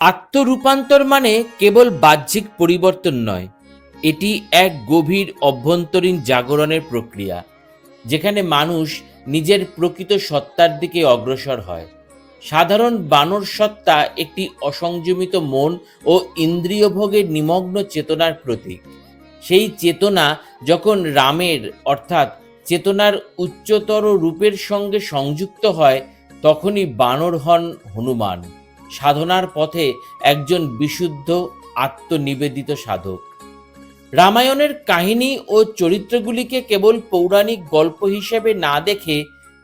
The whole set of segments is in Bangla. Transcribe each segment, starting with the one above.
আত্মরূপান্তর মানে কেবল বাহ্যিক পরিবর্তন নয়, এটি এক গভীর অভ্যন্তরীণ জাগরণের প্রক্রিয়া, যেখানে মানুষ নিজের প্রকৃত সত্তার দিকে অগ্রসর হয়। সাধারণ বানর সত্তা একটি অসংযমিত মন ও ইন্দ্রিয় ভোগের নিমগ্ন চেতনার প্রতীক। সেই চেতনা যখন রামের, অর্থাৎ চেতনার উচ্চতর রূপের সঙ্গে সংযুক্ত হয়, তখনই বানর হন হনুমান। সাধনার পথে একজন বিশুদ্ধ আত্মনিবেদিত সাধক। রামায়ণের কাহিনী ও চরিত্রগুলিকে কেবল পৌরাণিক গল্প হিসেবে না দেখে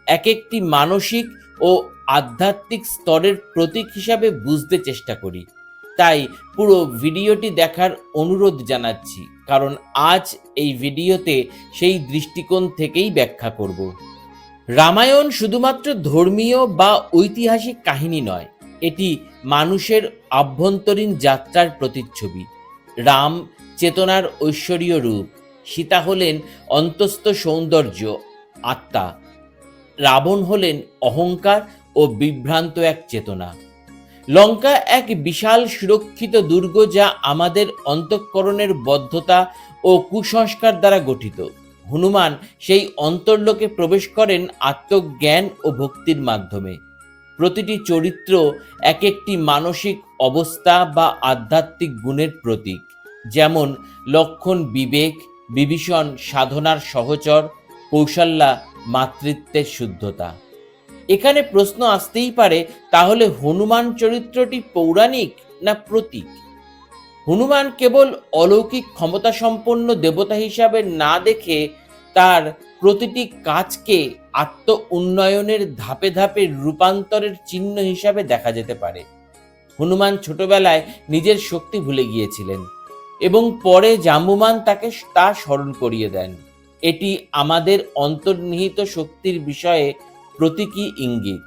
এক একটি মানসিক ও আধ্যাত্মিক স্তরের প্রতীক হিসাবে বুঝতে চেষ্টা করি। তাই পুরো ভিডিওটি দেখার অনুরোধ জানাচ্ছি, কারণ আজ এই ভিডিওতে সেই দৃষ্টিকোণ থেকেই ব্যাখ্যা করব। রামায়ণ শুধুমাত্র ধর্মীয় বা ঐতিহাসিক কাহিনী নয় এটি মানুষের আভ্যন্তরীণ যাত্রার প্রতিচ্ছবি। রাম চেতনার ঐশ্বরীয় রূপ, সীতা হলেন অন্তস্থ সৌন্দর্য, আত্মা। রাবণ হলেন অহংকার ও বিভ্রান্ত এক চেতনা। লঙ্কা এক বিশাল সুরক্ষিত দুর্গ যা আমাদের অন্তঃকরণের বদ্ধতা ও কুসংস্কার দ্বারা গঠিত। হনুমান সেই অন্তর্লোকে প্রবেশ করেন আত্মজ্ঞান ও ভক্তির মাধ্যমে। প্রতিটি চরিত্র এক একটি মানসিক অবস্থা বা আধ্যাত্মিক গুণের প্রতীক। যেমন, লক্ষণ বিবেক, বিভীষণ সাধনার সহচর, কৌশল্যা মাতৃত্বের শুদ্ধতা। এখানে প্রশ্ন আসতেই পারে, তাহলে হনুমান চরিত্রটি পৌরাণিক না প্রতীক? হনুমান কেবল অলৌকিক ক্ষমতা সম্পন্ন দেবতা হিসাবে না দেখে তার প্রতিটি কাজকে আত্ম উন্নয়নের ধাপে ধাপে রূপান্তরের চিহ্ন হিসাবে দেখা যেতে পারে। হনুমান ছোটবেলায় নিজের শক্তি ভুলে গিয়েছিলেন এবং পরে জাম্বুমান তাকে তা স্মরণ করিয়ে দেন। এটি আমাদের অন্তর্নিহিত শক্তির বিষয়ে প্রতীকী ইঙ্গিত।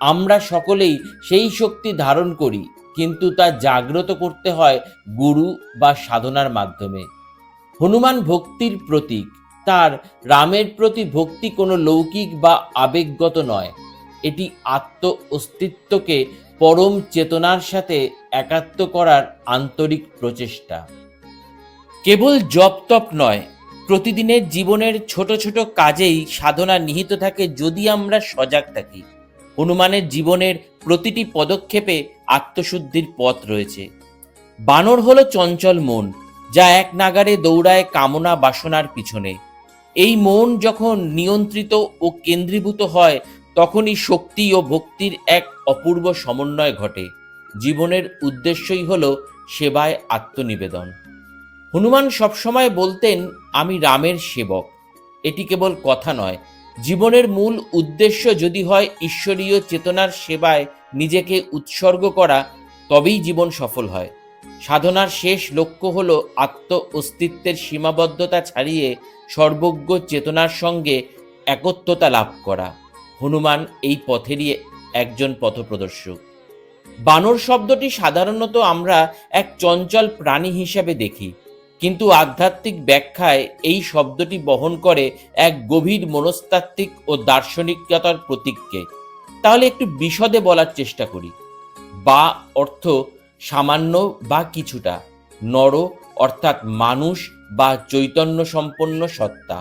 আমরা সকলেই সেই শক্তি ধারণ করি, কিন্তু তা জাগ্রত করতে হয় গুরু বা সাধনার মাধ্যমে। হনুমান ভক্তির প্রতীক। তার রামের প্রতি ভক্তি কোনো লৌকিক বা আবেগগত নয়। এটি আত্ম অস্তিত্বকে পরম চেতনার সাথে একাত্ম করার আন্তরিক প্রচেষ্টা। কেবল জপ তপ নয়, প্রতিদিনের জীবনের ছোট ছোট কাজেই সাধনা নিহিত থাকে যদি আমরা সজাগ থাকি। হনুমানের জীবনের প্রতিটি পদক্ষেপে আত্মশুদ্ধির পথ রয়েছে। বানর হলো চঞ্চল মন, যা এক নাগারে দৌড়ায় কামনা বাসনার পিছনে। এই মন যখন নিয়ন্ত্রিত ও কেন্দ্রীভূত হয়, তখনই শক্তি ও ভক্তির এক অপূর্ব সমন্বয় ঘটে। জীবনের উদ্দেশ্যই হল সেবায় আত্মনিবেদন। হনুমান সবসময় বলতেন, আমি রামের সেবক। এটি কেবল কথা নয়। জীবনের মূল উদ্দেশ্য যদি হয় ঈশ্বরীয় চেতনার সেবায় নিজেকে উৎসর্গ করা, তবেই জীবন সফল হয়। সাধনার শেষ লক্ষ্য হল আত্ম অস্তিত্বের সীমাবদ্ধতা ছাড়িয়ে সর্বজ্ঞ চেতনার সঙ্গে একত্বতা লাভ করা। হনুমান এই পথেরই একজন পথপ্রদর্শক। বানর শব্দটি সাধারণত আমরা এক চঞ্চল প্রাণী হিসেবে দেখি, কিন্তু আধ্যাত্মিক ব্যাখ্যায় এই শব্দটি বহন করে এক গভীর মনস্তাত্ত্বিক ও দার্শনিকতার প্রতীককে। তাহলে একটু বিশদে বলার চেষ্টা করি। বা অর্থ সামান্য বা কিছুটা, নর অর্থাৎ মানুষ বা চৈতন্য সম্পন্ন সত্তা।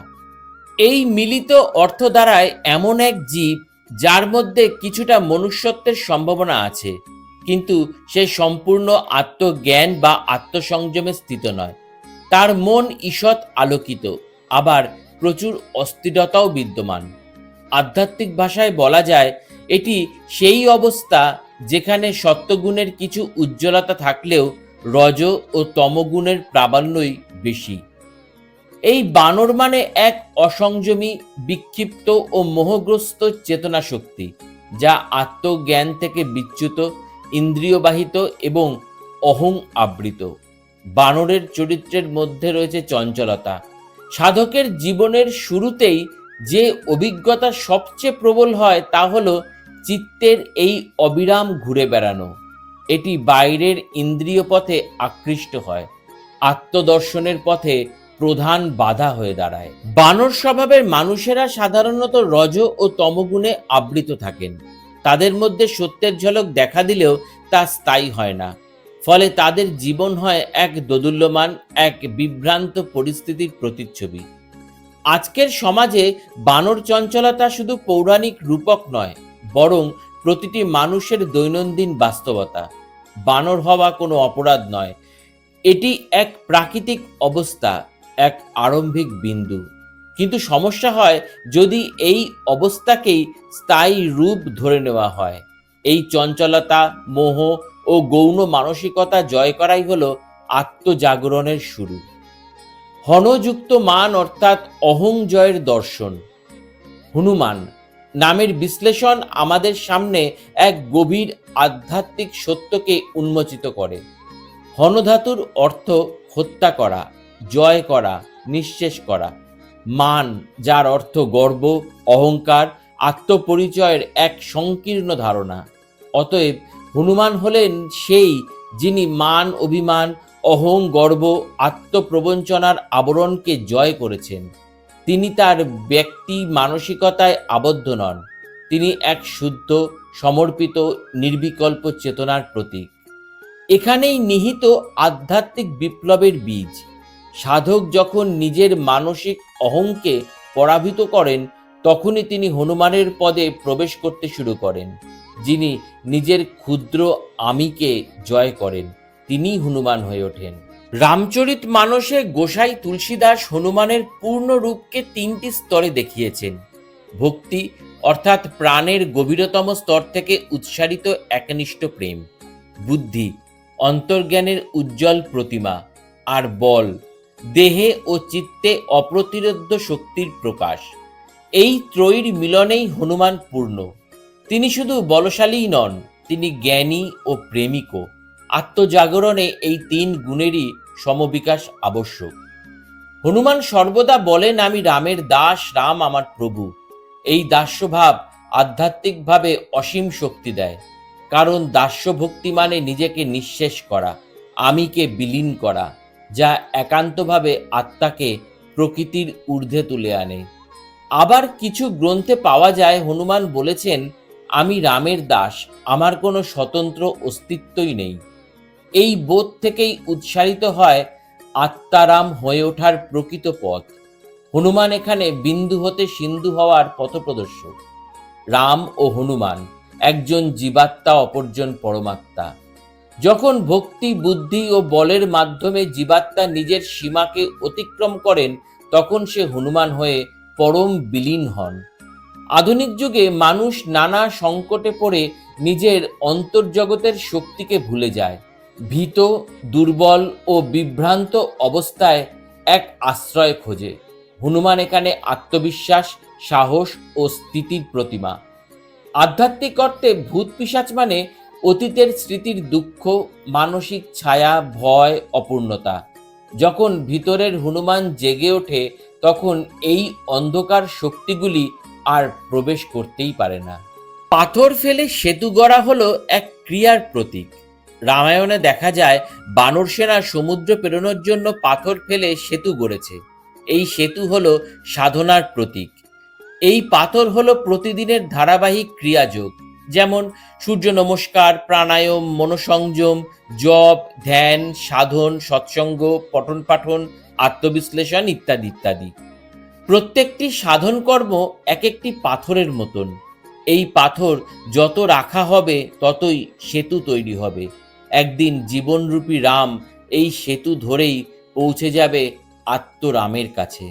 এই মিলিত অর্থ দ্বারায় এমন এক জীব, যার মধ্যে কিছুটা মনুষ্যত্বের সম্ভাবনা আছে, কিন্তু সে সম্পূর্ণ আত্মজ্ঞান বা আত্মসংযমে স্থিত নয়। তার মন ঈষৎ আলোকিত, আবার প্রচুর অস্থিরতাও বিদ্যমান। আধ্যাত্মিক ভাষায় বলা যায়, এটি সেই অবস্থা যেখানে সত্যগুণের কিছু উজ্জ্বলতা থাকলেও রজ ও তমগুণের প্রাবল্যই বেশি। এই বানর মানে এক অসংযমী, বিক্ষিপ্ত ও মোহগ্রস্ত চেতনা শক্তি যা আত্মজ্ঞান থেকে বিচ্যুত, ইন্দ্রিয়বাহিত এবং অহং আবৃত। বানরের চরিত্রের মধ্যে রয়েছে চঞ্চলতা। সাধকের জীবনের শুরুতেই যে অভিজ্ঞতা সবচেয়ে প্রবল হয় তা হলো চিত্তের এই অবিরাম ঘুরে বেড়ানো। এটি বাইরের ইন্দ্রিয় পথে আকৃষ্ট হয়, আত্মদর্শনের পথে প্রধান বাধা হয়ে দাঁড়ায়। বানর স্বভাবের মানুষেরা সাধারণত রজ ও তমগুণে আবৃত থাকেন। তাদের মধ্যে সত্যের ঝলক দেখা দিলেও তা স্থায়ী হয় না। ফলে তাদের জীবন হয় এক দোদুল্যমান, এক বিভ্রান্ত পরিস্থিতির প্রতিচ্ছবি। আজকের সমাজে বানর চঞ্চলতা শুধু পৌরাণিক রূপক নয়, বরং প্রতিটি মানুষের দৈনন্দিন বাস্তবতা। বানর হওয়া কোনো অপরাধ নয়। এটি এক প্রাকৃতিক অবস্থা, এক আরম্ভিক বিন্দু। কিন্তু সমস্যা হয় যদি এই অবস্থাকেই স্থায়ী রূপ ধরে নেওয়া হয়। এই চঞ্চলতা, মোহ ও গৌণ মানসিকতা জয় করাই হলো আত্মজাগরণের শুরু। হনযুক্ত মান অর্থাৎ অহং জয়ের দর্শন। হনুমান নামের বিশ্লেষণ আমাদের সামনে এক গভীর আধ্যাত্মিক সত্যকে উন্মোচিত করে। হনধাতুর অর্থ হত্যা করা, জয় করা, নিঃশেষ করা। মান, যার অর্থ গর্ব, অহংকার, আত্মপরিচয়ের এক সংকীর্ণ ধারণা। অতএব হনুমান হলেন সেই যিনি মান, অভিমান, অহং, গর্ব, আত্মপ্রবঞ্চনার আবরণকে জয় করেছেন। তিনি তার ব্যক্তি মানসিকতায় আবদ্ধ নন। তিনি এক শুদ্ধ, সমর্পিত, নির্বিকল্প চেতনার প্রতীক। এখানেই নিহিত আধ্যাত্মিক বিপ্লবের বীজ। সাধক যখন নিজের মানসিক অহংকে পরাভূত করেন, তখনই তিনি হনুমানের পদে প্রবেশ করতে শুরু করেন, যিনি নিজের ক্ষুদ্র আমিকে জয় করেন। তিনি হনুমান হয়ে ওঠেন। রামচরিত মানসে গোসাই তুলসীদাস হনুমানের পূর্ণ রূপকে তিনটি স্তরে দেখিয়েছেন। ভক্তি অর্থাৎ প্রাণের গভীরতম স্তর থেকে উৎসারিত একনিষ্ঠ প্রেম। বুদ্ধি অন্তর্জ্ঞানের উজ্জ্বল প্রতিমা। আর বল দেহে ও চিত্তে অপ্রতিরোধ্য শক্তির প্রকাশ। এই ত্রয়ীর মিলনেই হনুমান পূর্ণ। তিনি শুধু বলশালীই নন, তিনি জ্ঞানী ও প্রেমিকও। আত্মজাগরণে এই তিন গুণেরই সমবিকাশ আবশ্যক। হনুমান সর্বদা বলেন, আমি রামের দাস, রাম আমার প্রভু। এই দাস্যভাব আধ্যাত্মিকভাবে অসীম শক্তি দেয়। কারণ দাস্য ভক্তি মানে নিজেকে নিঃশেষ করা, আমিকে বিলীন করা, যা একান্তভাবে আত্মাকে প্রকৃতির ঊর্ধ্বে তুলে আনে। আবার কিছু গ্রন্থে পাওয়া যায়, হনুমান বলেছেন, আমি রামের দাস, আমার কোনো স্বতন্ত্র অস্তিত্বই নেই। এই বোধ থেকেই উৎসারিত হয়, আত্মারাম হয়ে ওঠার প্রকৃত পথ। হনুমান এখানে বিন্দু হতে সিন্ধু হওয়ার পথপ্রদর্শক। রাম ও হনুমান, একজন জীবাত্মা, অপরজন পরমাত্মা। যখন ভক্তি, বুদ্ধি ও বলের মাধ্যমে জীবাত্মা নিজের সীমাকে অতিক্রম করেন, তখন সে হনুমান হয়ে পরম বিলীন হন। আধুনিক যুগে মানুষ নানা সংকটে পড়ে নিজের অন্তর্জগতের শক্তিকে ভুলে যায়। ভীত, দুর্বল ও বিভ্রান্ত অবস্থায় এক আশ্রয় খোঁজে। হনুমান এখানে আত্মবিশ্বাস, সাহস ও স্থিতির প্রতিমা। আধ্যাত্মিক অর্থে ভূত পিসাচ মানে অতীতের স্মৃতির দুঃখ, মানসিক ছায়া, ভয়, অপূর্ণতা। যখন ভিতরের হনুমান জেগে ওঠে, তখন এই অন্ধকার শক্তিগুলি আর প্রবেশ করতেই পারে না। পাথর ফেলে সেতু গড়া হলো এক ক্রিয়ার প্রতীক। রামায়ণে দেখা যায়, বানর সেনা সমুদ্র পেরোনোর জন্য পাথর ফেলে সেতু গড়েছে। এই সেতু হলো সাধনার প্রতীক। এই পাথর হলো প্রতিদিনের ধারাবাহিক ক্রিয়াযোগ, যেমন সূর্য নমস্কার, প্রাণায়াম, মনোসংযম, জপ, ধ্যান, সাধন, সৎসঙ্গ, পঠন পাঠন, আত্মবিশ্লেষণ ইত্যাদি ইত্যাদি। প্রত্যেকটি সাধন কর্ম এক একটি পাথরের মতন। এই পাথর যত রাখা হবে, ততই সেতু তৈরি হবে। একদিন জীবনরূপী রাম এই সেতু ধরেই পৌঁছে যাবে আত্মরামের কাছে।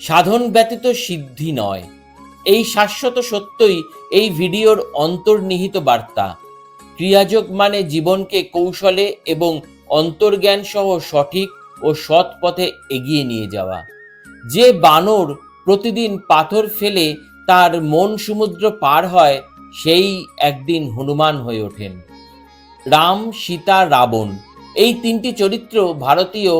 সাধন ব্যতীত সিদ্ধি নয়। এই শাশ্বত সত্যই এই ভিডিওর অন্তর্নিহিত বার্তা। ক্রিয়াযোগ মানে জীবনকে কৌশলে এবং অন্তর্জ্ঞান সহ সঠিক ও সৎ পথে এগিয়ে নিয়ে যাওয়া। যে বানর প্রতিদিন পাথর ফেলে তার মন সমুদ্র পার হয়, সেই একদিন হনুমান হয়ে ওঠেন। রাম, সীতা, রাবণ। এই তিনটি চরিত্র ভারতীয়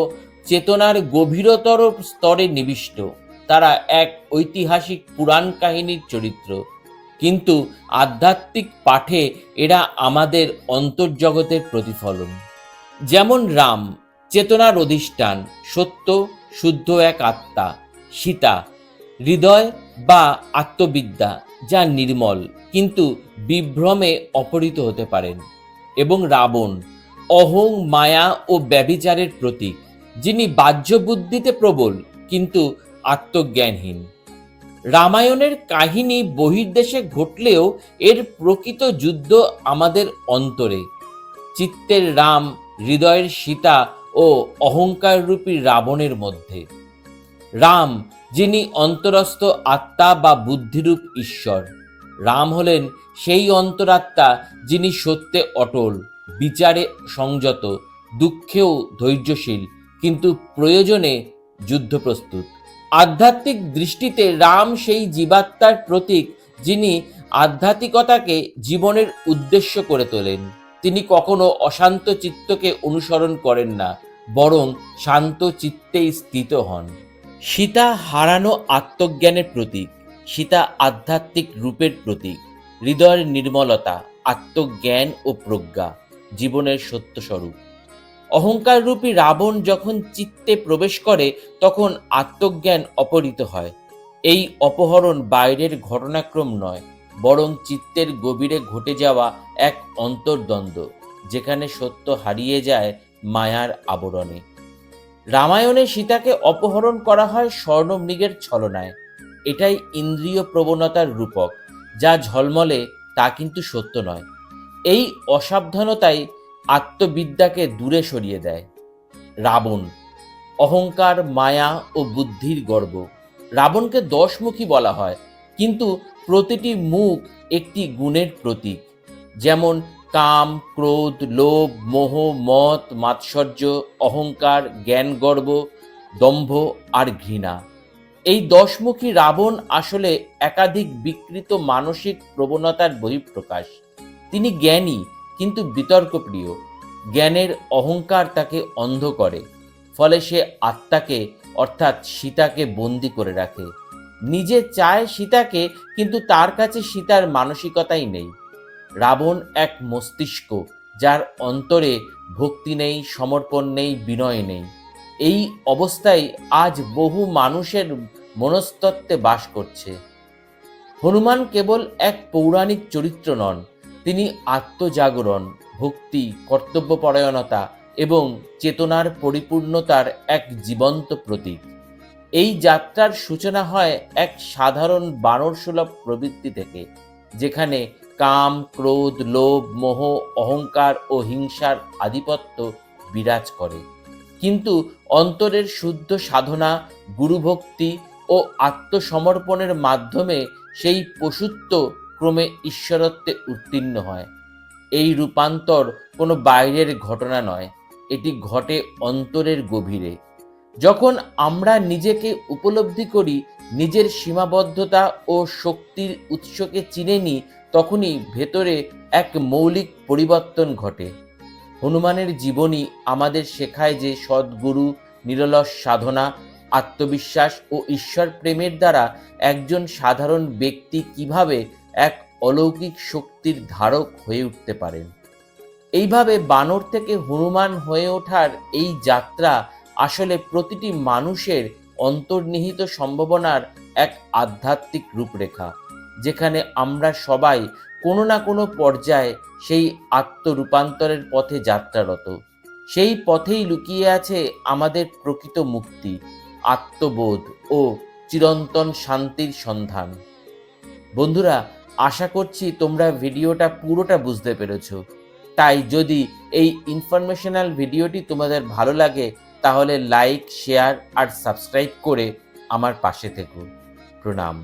চেতনার গভীরতর স্তরে নিবিষ্ট। তারা এক ঐতিহাসিক পুরাণ কাহিনীর চরিত্র। কিন্তু আধ্যাত্মিক পাঠে এরা আমাদের অন্তর্জগতের প্রতিফলন। যেমন রাম, চেতনার অধিষ্ঠান, সত্য, শুদ্ধ এক আত্মা। সীতা, হৃদয় বা আত্মবিদ্যা, যা নির্মল, কিন্তু বিভ্রমে অপহৃত হতে পারেন। এবং রাবণ, অহং, মায়া ও ব্যভিচারের প্রতীক, যিনি বাহ্য বুদ্ধিতে প্রবল কিন্তু আত্মজ্ঞানহীন। রামায়ণের কাহিনী বহির্দেশে ঘটলেও এর প্রকৃত যুদ্ধ আমাদের অন্তরে। চিত্তের রাম, হৃদয়ের সীতা ও অহংকার রূপী রাবণের মধ্যে। রাম, যিনি অন্তরস্থ আত্মা বা বুদ্ধিরূপ ঈশ্বর। রাম হলেন সেই অন্তরাত্মা যিনি সত্যে অটল, বিচারে সংযত, দুঃখেও ধৈর্যশীল, কিন্তু প্রয়োজনে যুদ্ধ প্রস্তুত। আধ্যাত্মিক দৃষ্টিতে রাম সেই জীবাত্মার প্রতীক যিনি আধ্যাত্মিকতাকে জীবনের উদ্দেশ্য করে তোলেন। তিনি কখনো অশান্ত চিত্তকে অনুসরণ করেন না, বরং শান্ত চিত্তেই স্থিত হন। সীতা হারানো আত্মজ্ঞানের প্রতীক। সীতা আধ্যাত্মিক রূপের প্রতীক, হৃদয়ের নির্মলতা, আত্মজ্ঞান ও প্রজ্ঞা, জীবনের সত্যস্বরূপ। অহংকার রূপী রাবণ যখন চিত্তে প্রবেশ করে, তখন আত্মজ্ঞান অপহৃত হয়। এই অপহরণ বাইরের ঘটনাক্রম নয়, বরং চিত্তের গভীরে ঘটে যাওয়া এক অন্তর্দ্বন্দ্ব, যেখানে সত্য হারিয়ে যায় মায়ার আবরণে। রামায়ণে সীতাকে অপহরণ করা হয় স্বর্ণমৃগের ছলনায়। এটাই ইন্দ্রিয় প্রবণতার রূপক, যা ঝলমলে তা কিন্তু সত্য নয়। এই অসাবধানতাই আত্মবিদ্যাকে দূরে সরিয়ে দেয়। রাবণ, অহংকার, মায়া ও বুদ্ধির গর্ব। রাবণকে দশমুখী বলা হয়, কিন্তু প্রতিটি মুখ একটি গুণের প্রতীক। যেমন কাম, ক্রোধ, লোভ, মোহ, মত, মাৎসর্য, অহংকার, জ্ঞান, গর্ব, দম্ভ আর ঘৃণা। এই দশমুখী রাবণ আসলে একাধিক বিকৃত মানসিক প্রবণতার বহিঃপ্রকাশ। তিনি জ্ঞানী, কিন্তু বিতর্কপ্রিয়। জ্ঞানের অহংকার তাকে অন্ধ করে, ফলে সে আত্মাকে, অর্থাৎ সীতাকে বন্দি করে রাখে। নিজে চায় সীতাকে, কিন্তু তার কাছে সীতার মানসিকতাই নেই। রাবণ এক মস্তিষ্ক, যার অন্তরে ভক্তি নেই, সমর্পণ নেই, বিনয় নেই। এই অবস্থায় আজ বহু মানুষের মনস্তত্ত্বে বাস করছে। হনুমান কেবল এক পৌরাণিক চরিত্র নন, তিনি আত্মজাগরণ, ভক্তি, কর্তব্যপরায়ণতা এবং চেতনার পরিপূর্ণতার এক জীবন্ত প্রতীক। এই যাত্রার সূচনা হয় এক সাধারণ বানরসুলভ প্রবৃত্তি থেকে, যেখানে কাম, ক্রোধ, লোভ, মোহ, অহংকার ও হিংসার আধিপত্য বিরাজ করে। কিন্তু অন্তরের শুদ্ধ সাধনা, গুরুভক্তি ও আত্মসমর্পণের মাধ্যমে সেই পশুত্ব ক্রমে ঈশ্বরত্বে উত্তীর্ণ হয়। এই রূপান্তর কোনো বাইরের ঘটনা নয়, এটি ঘটে অন্তরের গভীরে। যখন আমরা নিজেকে উপলব্ধি করি, নিজের সীমাবদ্ধতা ও শক্তির উৎসকে চিনে নিই তখনই ভেতরে এক মৌলিক পরিবর্তন ঘটে। হনুমানের জীবনী আমাদের শেখায় যে সদ্গুরু, নিরলস সাধনা, আত্মবিশ্বাস ও ঈশ্বর প্রেমের দ্বারা একজন সাধারণ ব্যক্তি কীভাবে এক অলৌকিক শক্তির ধারক হয়ে উঠতে পারেন। এইভাবে বানর থেকে হনুমান হয়ে ওঠার এই যাত্রা আসলে প্রতিটি মানুষের অন্তর্নিহিত সম্ভাবনার এক আধ্যাত্মিক রূপরেখা, যেখানে আমরা সবাই কোনো না কোনো পর্যায়ে সেই আত্মরূপান্তরের পথে যাত্রারত। সেই পথেই লুকিয়ে আছে আমাদের প্রকৃত মুক্তি, আত্মবোধ ও চিরন্তন শান্তির সন্ধান। বন্ধুরা, আশা করছি তোমরা ভিডিওটা পুরোটা বুঝতে পেরেছ। তাই যদি এই ইনফরমেশনাল ভিডিওটি তোমাদের ভালো লাগে, তাহলে লাইক শেয়ার আর সাবস্ক্রাইব করে আমার পাশে থেকো। প্রণাম।